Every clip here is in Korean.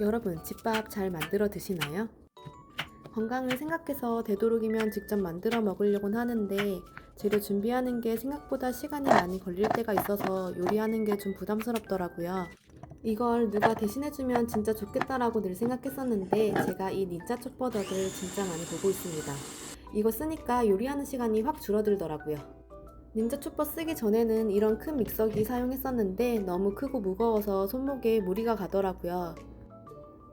여러분, 집밥 잘 만들어 드시나요? 건강을 생각해서 되도록이면 직접 만들어 먹으려곤 하는데 재료 준비하는 게 생각보다 시간이 많이 걸릴 때가 있어서 요리하는 게 좀 부담스럽더라고요. 이걸 누가 대신해주면 진짜 좋겠다라고 늘 생각했었는데 제가 이 닌자 촉버 덕을 진짜 많이 보고 있습니다. 이거 쓰니까 요리하는 시간이 확 줄어들더라고요. 닌자 촉버 쓰기 전에는 이런 큰 믹서기 사용했었는데 너무 크고 무거워서 손목에 무리가 가더라고요.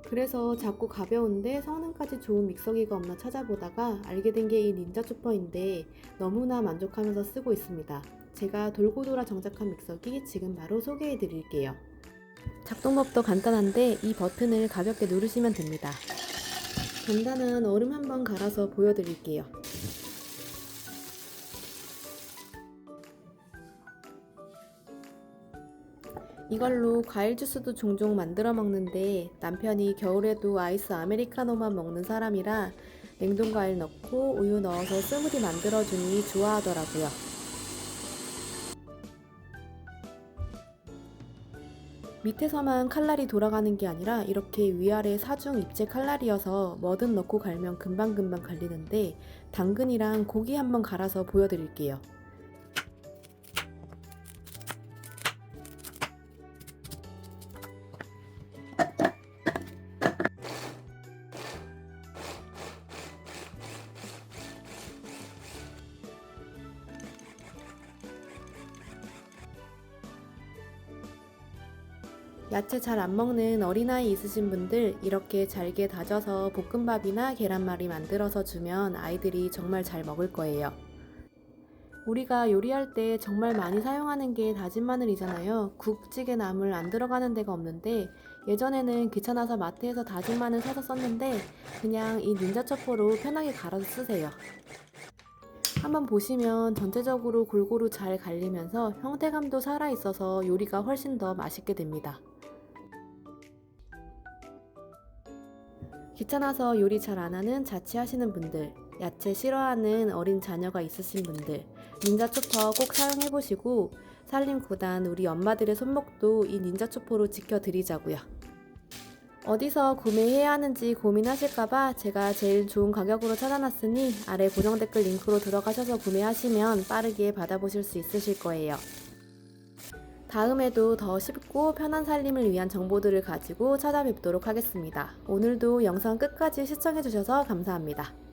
그래서 작고 가벼운데 성능까지 좋은 믹서기가 없나 찾아보다가 알게 된 게 이 닌자 초퍼인데 너무나 만족하면서 쓰고 있습니다. 제가 돌고 돌아 정착한 믹서기 지금 바로 소개해 드릴게요. 작동법도 간단한데 이 버튼을 가볍게 누르시면 됩니다. 간단한 얼음 한번 갈아서 보여드릴게요. 이걸로 과일 주스도 종종 만들어 먹는데 남편이 겨울에도 아이스 아메리카노만 먹는 사람이라 냉동 과일 넣고 우유 넣어서 스무디 만들어 주니 좋아하더라고요. 밑에서만 칼날이 돌아가는 게 아니라 이렇게 위아래 사중 입체 칼날이어서 뭐든 넣고 갈면 금방금방 갈리는데 당근이랑 고기 한번 갈아서 보여드릴게요. 야채 잘 안 먹는 어린아이 있으신 분들 이렇게 잘게 다져서 볶음밥이나 계란말이 만들어서 주면 아이들이 정말 잘 먹을 거예요. 우리가 요리할 때 정말 많이 사용하는 게 다진 마늘이잖아요. 국찌개 나물 안 들어가는 데가 없는데 예전에는 귀찮아서 마트에서 다진 마늘 사서 썼는데 그냥 이 닌자 첩보로 편하게 갈아서 쓰세요. 한번 보시면 전체적으로 골고루 잘 갈리면서 형태감도 살아있어서 요리가 훨씬 더 맛있게 됩니다. 귀찮아서 요리 잘 안 하는 자취하시는 분들, 야채 싫어하는 어린 자녀가 있으신 분들, 닌자 초퍼 꼭 사용해 보시고 살림 고단 우리 엄마들의 손목도 이 닌자 초퍼로 지켜 드리자고요. 어디서 구매해야 하는지 고민하실까봐 제가 제일 좋은 가격으로 찾아놨으니 아래 고정 댓글 링크로 들어가셔서 구매하시면 빠르게 받아보실 수 있으실 거예요. 다음에도 더 쉽고 편한 살림을 위한 정보들을 가지고 찾아뵙도록 하겠습니다. 오늘도 영상 끝까지 시청해주셔서 감사합니다.